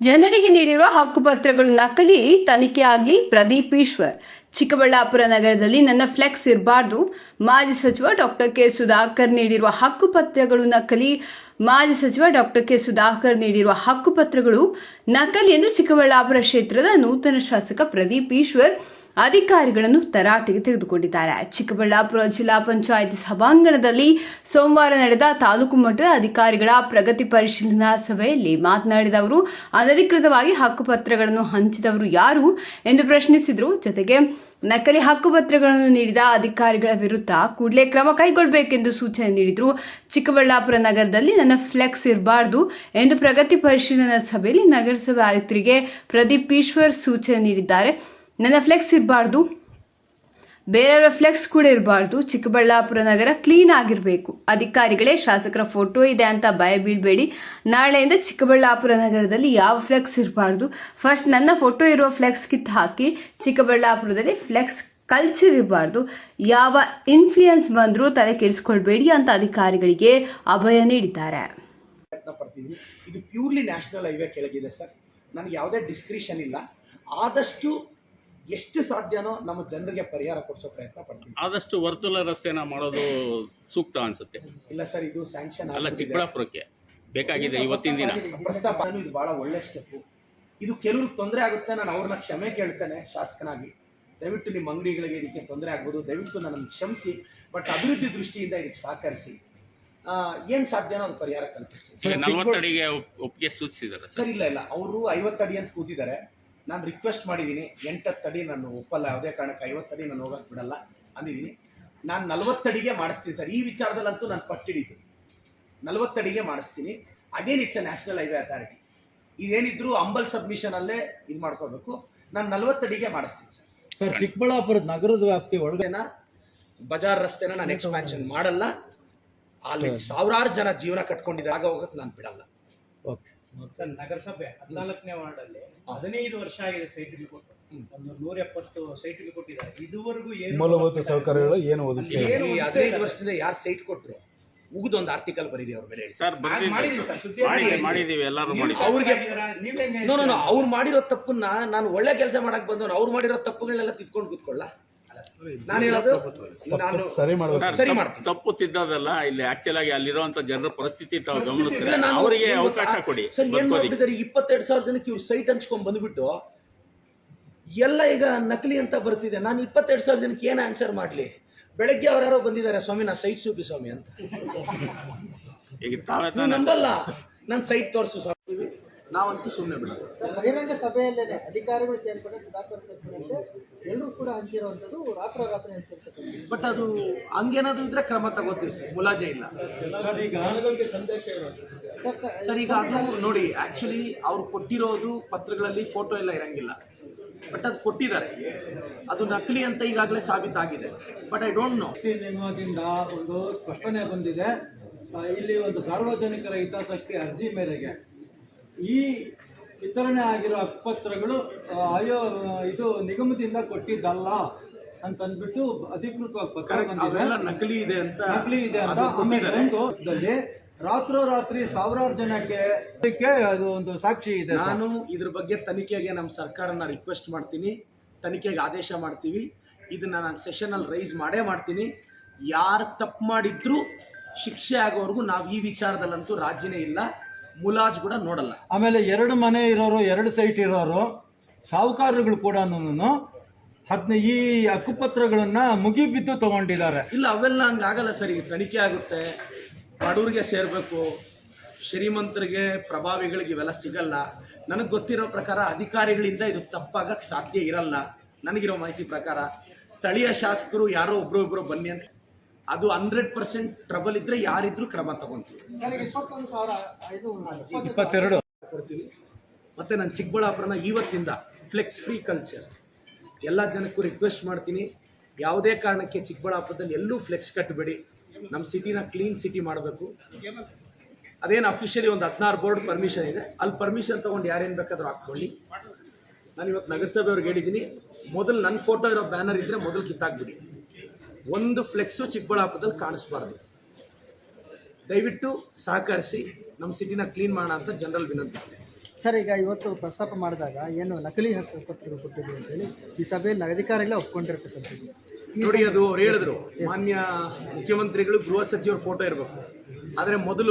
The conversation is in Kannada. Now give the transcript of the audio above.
ಜನರಿಗೆ ನೀಡಿರುವ ಹಕ್ಕುಪತ್ರಗಳು ನಕಲಿ, ತನಿಖೆ ಆಗಲಿ ಪ್ರದೀಪ್ ಈಶ್ವರ್. ಚಿಕ್ಕಬಳ್ಳಾಪುರ ನಗರದಲ್ಲಿ ನನ್ನ ಫ್ಲೆಕ್ಸ್ ಇರಬಾರ್ದು. ಮಾಜಿ ಸಚಿವ ಡಾಕ್ಟರ್ ಕೆ. ಸುಧಾಕರ್ ನೀಡಿರುವ ಹಕ್ಕುಪತ್ರಗಳು ನಕಲಿ. ಮಾಜಿ ಸಚಿವ ಡಾಕ್ಟರ್ ಕೆ. ಸುಧಾಕರ್ ನೀಡಿರುವ ಹಕ್ಕುಪತ್ರಗಳು ನಕಲಿ ಎಂದು ಚಿಕ್ಕಬಳ್ಳಾಪುರ ಕ್ಷೇತ್ರದ ನೂತನ ಶಾಸಕ ಪ್ರದೀಪ್ ಈಶ್ವರ್ ಅಧಿಕಾರಿಗಳನ್ನು ತರಾಟೆಗೆ ತೆಗೆದುಕೊಂಡಿದ್ದಾರೆ. ಚಿಕ್ಕಬಳ್ಳಾಪುರ ಜಿಲ್ಲಾ ಪಂಚಾಯಿತಿ ಸಭಾಂಗಣದಲ್ಲಿ ಸೋಮವಾರ ನಡೆದ ತಾಲೂಕು ಮಟ್ಟದ ಅಧಿಕಾರಿಗಳ ಪ್ರಗತಿ ಪರಿಶೀಲನಾ ಸಭೆಯಲ್ಲಿ ಮಾತನಾಡಿದ ಅವರು, ಅನಧಿಕೃತವಾಗಿ ಹಕ್ಕುಪತ್ರಗಳನ್ನು ಹಂಚಿದವರು ಯಾರು ಎಂದು ಪ್ರಶ್ನಿಸಿದರು. ಜೊತೆಗೆ, ನಕಲಿ ಹಕ್ಕುಪತ್ರಗಳನ್ನು ನೀಡಿದ ಅಧಿಕಾರಿಗಳ ವಿರುದ್ಧ ಕೂಡಲೇ ಕ್ರಮ ಕೈಗೊಳ್ಳಬೇಕೆಂದು ಸೂಚನೆ ನೀಡಿದರು. ಚಿಕ್ಕಬಳ್ಳಾಪುರ ನಗರದಲ್ಲಿ ನನ್ನ ಫ್ಲೆಕ್ಸ್ ಇರಬಾರ್ದು ಎಂದು ಪ್ರಗತಿ ಪರಿಶೀಲನಾ ಸಭೆಯಲ್ಲಿ ನಗರಸಭೆ ಆಯುಕ್ತರಿಗೆ ಪ್ರದೀಪ್ ಈಶ್ವರ್ ಸೂಚನೆ ನೀಡಿದ್ದಾರೆ. ನನ್ನ ಫ್ಲೆಕ್ಸ್ ಇರಬಾರ್ದು. ಬೇರೆಯವರ ಫ್ಲೆಕ್ಸ್ ಕೂಡ ಇರಬಾರ್ದು. ಚಿಕ್ಕಬಳ್ಳಾಪುರ ನಗರ ಕ್ಲೀನ್ ಆಗಿರಬೇಕು. ಅಧಿಕಾರಿಗಳೇ ಶಾಸಕರ ಫೋಟೋ ಇದೆ ಅಂತ ಭಯ ಬೀಳಬೇಡಿ. ನಾಳೆಯಿಂದ ಚಿಕ್ಕಬಳ್ಳಾಪುರ ನಗರದಲ್ಲಿ ಯಾವ ಫ್ಲೆಕ್ಸ್ ಇರಬಾರ್ದು? ಫಸ್ಟ್ ನನ್ನ ಫೋಟೋ ಇರುವ ಫ್ಲೆಕ್ಸ್ ಕಿತ್ತು ಹಾಕಿ, ಚಿಕ್ಕಬಳ್ಳಾಪುರದಲ್ಲಿ ಫ್ಲೆಕ್ಸ್ ಕಲ್ಚರ್ ಇರಬಾರ್ದು. ಯಾವ ಇನ್ಫ್ಲೂಯೆನ್ಸ್ ಬಂದರೂ ತಲೆ ಕೆಡಿಸ್ಕೊಳ್ಬೇಡಿ ಅಂತ ಅಧಿಕಾರಿಗಳಿಗೆ ಅಭಯ ನೀಡಿದ್ದಾರೆ. ಇದು ಪ್ಯೂರ್ಲಿ ನ್ಯಾಷನಲ್ ಹೈವೇ ಕೆಳಗಿದೆ ಸರ್. ನನಗೆ ಯಾವುದೇ ಡಿಸ್ಕ್ರಿಷನ್ ಇಲ್ಲ. ಆದಷ್ಟು ಎಷ್ಟು ಸಾಧ್ಯನೋ ನಮ್ಮ ಜನರಿಗೆ ಪರಿಹಾರ ಕೊಡಿಸೋ ಪ್ರಯತ್ನ ಪಡ್ತೀವಿ ಆದಷ್ಟು ವರ್ತುಲ ರಸ್ತೆನ ಮಾಡೋದು ಸೂಕ್ತ ಅನ್ಸುತ್ತೆ. ಇಲ್ಲ ಸರ್ ಇದು ಸ್ಯಾಂಕ್ಷನ್ ಅಲ್ಲ ಚಿಕ್ಕಬಳ್ಳಾಪುರಕ್ಕೆ. ಬೇಕಾಗಿದೆ ಇವತ್ತಿನ ದಿನ. ಪ್ರಸ್ತಾಪ ಇದು ಬಹಳ ಒಳ್ಳೆ ಸ್ಟೆಪ್ಪು ಇದು ಕೆಲವ್ರಿಗೆ ತೊಂದರೆ ಆಗುತ್ತೆ ನಾನು ಅವ್ರನ್ನ ಕ್ಷಮೆ ಕೇಳ್ತೇನೆ ಶಾಸಕನಾಗಿ. ದಯವಿಟ್ಟು ನಿಮ್ಮ ಅಂಗಡಿಗಳಿಗೆ ಇದಕ್ಕೆ ತೊಂದರೆ ಆಗ್ಬೋದು. ದಯವಿಟ್ಟು ನನ್ನನ್ನು ಕ್ಷಮಿಸಿ ಬಟ್ ಅಭಿವೃದ್ಧಿ ದೃಷ್ಟಿಯಿಂದ ಇದಕ್ಕೆ ಸಹಕರಿಸಿ. ಏನು ಸಾಧ್ಯನೋ ಅದು ಪರಿಹಾರ ಕಲ್ಪಿಸ್ತೀನಿ ಈಗ ನಲವತ್ತಡಿಗೆ ಒಪ್ಪಿಗೆ ಸೂಚಿಸಿದ್ದಾರೆ ಸರ್. ಸರ್ ಇಲ್ಲ ಇಲ್ಲ. ಅವರು ಐವತ್ತಡಿ ಅಂತ ಕೂತಿದ್ದಾರೆ. ನಾನು ರಿಕ್ವೆಸ್ಟ್ ಮಾಡಿದ್ದೀನಿ ಎಂಟತ್ತಡಿ ನಾನು ಒಪ್ಪಲ್ಲ ಯಾವುದೇ ಕಾರಣಕ್ಕೆ ಐವತ್ತಡಿ ನಾನು ಹೋಗಕ್ಕೆ ಬಿಡಲ್ಲ ಅಂದಿದ್ದೀನಿ ನಾನು ನಲವತ್ತಡಿಗೆ ಮಾಡಿಸ್ತೀನಿ ಸರ್. ಈ ವಿಚಾರದಲ್ಲಂತೂ ನಾನು ಪಟ್ಟಿಡಿದ್ದು. ನಲವತ್ತಡಿಗೆ ಮಾಡಿಸ್ತೀನಿ. Again it's a national highway authority ಇದೇನಿದ್ರು humble ಸಬ್ಮಿಷನಲ್ಲೇ ಇದು ಮಾಡ್ಕೋಬೇಕು. ನಾನು ನಲವತ್ತಡಿಗೆ ಮಾಡಿಸ್ತೀನಿ ಸರ್. ಸರ್ ಚಿಕ್ಕಬಳ್ಳಾಪುರದ ನಗರದ ವ್ಯಾಪ್ತಿ ಒಳಗೆ ಬಜಾರ್ ರಸ್ತೆನ ನಾನು ಎಕ್ಸ್ಪ್ಯಾನ್ಷನ್ ಮಾಡಲ್ಲ. ಅಲ್ಲಿ ಸಾವಿರಾರು ಜನ ಜೀವನ ಕಟ್ಕೊಂಡಿದ್ದಾಗ ಹೋಗಕ್ಕೆ ನಾನು ಬಿಡಲ್ಲ. ಓಕೆ. ಸರ್ ನಗರಸಭೆ ಹದಿನಾಲ್ಕನೇ ವಾರ್ಡ್ ಅಲ್ಲಿ ಹದಿನೈದು ವರ್ಷ ಆಗಿದೆ ಸೈಟ್ ಕೊಟ್ಟು. ಒಂದು ನೂರ ಎಪ್ಪತ್ತು ಸೈಟ್ಗಳು ಕೊಟ್ಟಿದ್ದಾರೆ. ಇದುವರೆಗೂ ಏನು ಮೂಲಭೂತ ಸೌಕರ್ಯಗಳು ಏನು ಒದಗಿಸಿ ಏನು ಈ ಹದಿನೈದು ವರ್ಷದಿಂದ ಯಾರು ಸೈಟ್ ಕೊಟ್ಟರು ಮುಗಿದೊಂದು ಆರ್ಟಿಕಲ್ ಬರೀರಿ ಅವ್ರ ಮೇಲೆ ಸರ್ ಮಾಡಿದೀವಿ ಸರ್, ಸುದ್ದಿ ಮಾಡಿದ್ದೀವಿ. ಮಾಡಿದ್ದೀವಿ ಎಲ್ಲರೂ ಅವ್ರಿಗೆ- ಶಾಸಕರಾಗಿದ್ದೀರಾ? No no? ಅವ್ರು ಮಾಡಿರೋ ತಪ್ಪನ್ನ ನಾನು ಒಳ್ಳೆ ಕೆಲಸ ಮಾಡಕ್ ಬಂದವನು ಅವ್ರು ಮಾಡಿರೋ ತಪ್ಪುಗಳನ್ನೆಲ್ಲ ತಿದ್ಕೊಂಡು ಕೂತ್ಕೊಳ್ಳ. ನಾನು ಹೇಳೋದು ನಾನು ಸರಿ ಸರಿ ತಪ್ಪು- ಮಾಡ್ತೀನಿ. ತಪ್ಪು ತಿದ್ದೋದಲ್ಲ ಇಲ್ಲಿ ಆಕ್ಚುಲ್ ಆಗಿ ಅಲ್ಲಿರುವಂತ ಜನರ ಪರಿಸ್ಥಿತಿ ತಾವು ಅವರಿಗೆ ಏನ್ ಅವಕಾಶ? ಕೊಡಿ ಸರ್ ಏನ್ ಮಾಡ್ಬಿಟ್ಟಿದ್ದಾರೆ ಇಪ್ಪತ್ತೆರಡು ಸಾವಿರ ಜನಕ್ಕೆ ಇವ್ರು ಸೈಟ್ ಹಂಚ್ಕೊಂಡ್ ಬಂದ್ಬಿಟ್ಟು ಎಲ್ಲ ಈಗ ನಕಲಿ ಅಂತ ಬರ್ತಿದೆ. ನಾನು ಇಪ್ಪತ್ತೆರಡು ಸಾವಿರ ಜನಕ್ಕೆ ಏನು ಆನ್ಸರ್ ಮಾಡ್ಲಿ? ಬೆಳಗ್ಗೆ ಅವ್ರು ಬಂದಿದ್ದಾರೆ ಸ್ವಾಮಿ ನಾ ಸೈಟ್ ಸೂಪಿ ಸ್ವಾಮಿ ಅಂತ. ಈಗ ತಾವೇ ತಾನೇ ನಂಬಲ್ಲ. ನಾನು ಸೈಟ್ ತೋರಿಸು ಸ್ವಾಮಿ. ನಾವಂತೂ ಸುಮ್ಮನೆ ಬಿಡೋದು. ಸರ್, ಬಹಿರಂಗ ಸಭೆಯಲ್ಲೇ ಅಧಿಕಾರಿಗಳು ಸೇರ್ಪಡೆ ಸುಧಾಕರ್ ಸೇರ್ಪಡೆ ಎಲ್ಲರೂ ಕೂಡ ಹಂಚಿರುವಂತದ್ದು ರಾತ್ರೋರಾತ್ರಿ ಹಂಚಿರ್ತಕ್ಕಂಥದ್ದು. ಬಟ್ ಅದು ಹಂಗೇನಾದ್ರೂ ಇದ್ರೆ ಕ್ರಮ ತಗೋತೀವಿ ಸರ್ ಮುಲಾಜೆ ಇಲ್ಲ. ಸರ್ ಸರ್ ಸರ್ ಈಗ ಅದು ನೋಡಿ ಆಕ್ಚುಲಿ ಅವ್ರು ಕೊಟ್ಟಿರೋದು ಪತ್ರಗಳಲ್ಲಿ ಫೋಟೋ ಎಲ್ಲ ಇರಂಗಿಲ್ಲ. ಬಟ್ ಅದು ಕೊಟ್ಟಿದ್ದಾರೆ. ಅದು ನಕಲಿ ಅಂತ ಈಗಾಗಲೇ ಸಾಬೀತಾಗಿದೆ. ಬಟ್ ಐ ಡೋಂಟ್ ನೋ ನಿಯಮದಿಂದ ಒಂದು ಸ್ಪಷ್ಟನೆ ಬಂದಿದೆ. ಇಲ್ಲಿ ಒಂದು ಸಾರ್ವಜನಿಕರ ಹಿತಾಸಕ್ತಿ ಅರ್ಜಿ ಮೇರೆಗೆ. ಈ ವಿತರಣೆ ಆಗಿರೋ ಹಕ್ಕುಪತ್ರಗಳು ಅಯ್ಯೋ ಆಯೋ ಇದು ನಿಗಮದಿಂದ ಕೊಟ್ಟಿದ್ದಲ್ಲ ಅಂತ ಅಂದ್ಬಿಟ್ಟು ಅಧಿಕೃತವಾಗಿ ಪತ್ರ ಬಂದಿದೆ. ನಕಲಿ ಇದೆ ಅಂತ ನಕಲಿ ಇದೆ ಅಂತ ಆಮೇಲೆ ಬಂದು ಒಂದು ರಾತ್ರೋರಾತ್ರಿ ಸಾವಿರಾರು ಜನಕ್ಕೆ ಅದಕ್ಕೆ ಅದು ಒಂದು ಸಾಕ್ಷಿ ಇದೆ ನಾನು ಇದ್ರ ಬಗ್ಗೆ ತನಿಖೆಗೆ ನಮ್ಮ ಸರ್ಕಾರನ ರಿಕ್ವೆಸ್ಟ್ ಮಾಡ್ತೀನಿ. ತನಿಖೆಗೆ ಆದೇಶ ಮಾಡ್ತೀವಿ. ಇದನ್ನ ನಾನು ಸೆಷನಲ್ಲಿ ರೈಸ್ ಮಾಡೇ ಮಾಡ್ತೀನಿ. ಯಾರು ತಪ್ಪು ಮಾಡಿದ್ರು ಶಿಕ್ಷೆ ಆಗೋವರೆಗೂ ನಾವು ಈ ವಿಚಾರದಲ್ಲಂತೂ ರಾಜಿನೇ ಇಲ್ಲ. ಮುಲಾಜ್ ಕೂಡ ನೋಡಲ್ಲ. ಆಮೇಲೆ ಎರಡು ಮನೆ ಇರೋರು ಎರಡು ಸೈಟ್ ಇರೋರು ಸಾಹುಕಾರರುಗಳು ಕೂಡ ಹದಿನೈ ಈ ಹಕ್ಕುಪತ್ರಗಳನ್ನ ಮುಗಿಬಿದ್ದು ತಗೊಂಡಿದ್ದಾರೆ. ಇಲ್ಲ ಅವೆಲ್ಲ ಹಂಗಾಗಲ್ಲ ಸರ್. ಈಗ ತನಿಖೆ ಆಗುತ್ತೆ ಬಡವ್ರಿಗೆ ಸೇರಬೇಕು ಶ್ರೀಮಂತರಿಗೆ ಪ್ರಭಾವಿಗಳಿಗೆ ಇವೆಲ್ಲ ಸಿಗಲ್ಲ. ನನಗೆ ಗೊತ್ತಿರೋ ಪ್ರಕಾರ ಅಧಿಕಾರಿಗಳಿಂದ ಇದು ತಪ್ಪಾಗಕ್ಕೆ ಸಾಧ್ಯ ಇರಲ್ಲ. ನನಗಿರೋ ಮಾಹಿತಿ ಪ್ರಕಾರ ಸ್ಥಳೀಯ ಶಾಸಕರು ಯಾರೋ ಒಬ್ರು ಒಬ್ಬರು ಬನ್ನಿ ಅಂತ ಅದು ಹಂಡ್ರೆಡ್ ಪರ್ಸೆಂಟ್ ಟ್ರಬಲ್ ಇದ್ರೆ ಯಾರಿದ್ರು ಕ್ರಮ ತಗೊಂತೀವಿ. ಇಪ್ಪತ್ತೊಂದು ಸಾವಿರ ಇಪ್ಪತ್ತೆರಡು. ಕೊಡ್ತೀವಿ. ಮತ್ತು ನಾನು ಚಿಕ್ಕಬಳ್ಳಾಪುರನ ಇವತ್ತಿಂದ ಫ್ಲೆಕ್ಸ್ ಫ್ರೀ ಕಲ್ಚರ್ ಎಲ್ಲ ಜನಕ್ಕೂ ರಿಕ್ವೆಸ್ಟ್ ಮಾಡ್ತೀನಿ. ಯಾವುದೇ ಕಾರಣಕ್ಕೆ ಚಿಕ್ಕಬಳ್ಳಾಪುರದಲ್ಲಿ ಎಲ್ಲೂ ಫ್ಲೆಕ್ಸ್ ಕಟ್ಟಬೇಡಿ. ನಮ್ಮ ಸಿಟಿನ ಕ್ಲೀನ್ ಸಿಟಿ ಮಾಡಬೇಕು. ಅದೇನು ಅಫಿಷಿಯಲಿ ಒಂದು ಹದಿನಾರು ಬೋರ್ಡ್ ಪರ್ಮಿಷನ್ ಇದೆ. ಅಲ್ಲಿ ಪರ್ಮಿಷನ್ ತೊಗೊಂಡು ಯಾರೇನು ಬೇಕಾದರೂ ಹಾಕ್ಕೊಳ್ಳಿ. ನಾನು ಇವತ್ತು ನಗರಸಭೆಯವ್ರಿಗೆ ಹೇಳಿದ್ದೀನಿ. ಮೊದಲು ನನ್ನ ಫೋಟೋ ಇರೋ ಬ್ಯಾನರ್ ಇದ್ದರೆ ಮೊದಲು ಕಿತ್ತಾಕ್ಬಿಡಿ. ಒಂದು ಫ್ಲೆಕ್ಸು ಚಿಕ್ಕಬಳ್ಳಾಪುರದಲ್ಲಿ ಕಾಣಿಸ್ಬಾರ್ದು. ದಯವಿಟ್ಟು ಸಹಕರಿಸಿ ನಮ್ಮ ಸಿಟಿನ ಕ್ಲೀನ್ ಮಾಡೋಣ ಅಂತ ಜನರಲ್ಲಿ ವಿನಂತಿಸ್ತೇನೆ. ಸರ್ ಈಗ ಇವತ್ತು ಪ್ರಸ್ತಾಪ ಮಾಡಿದಾಗ ಏನು ನಕಲಿ ಹಕ್ಕು ಪತ್ರಗಳು ಅಂತ ಹೇಳಿ ಈ ಸಭೆಯಲ್ಲಿ ಅಧಿಕಾರಿಗಳೇ ಒಪ್ಕೊಂಡಿರ್ತಕ್ಕಂಥದ್ದು. ನೋಡಿ ಅದು ಅವ್ರು ಹೇಳಿದ್ರು. ಮಾನ್ಯ ಮುಖ್ಯಮಂತ್ರಿಗಳು ಗೃಹ ಸಚಿವರ ಫೋಟೋ ಇರಬೇಕು. ಆದರೆ ಮೊದಲು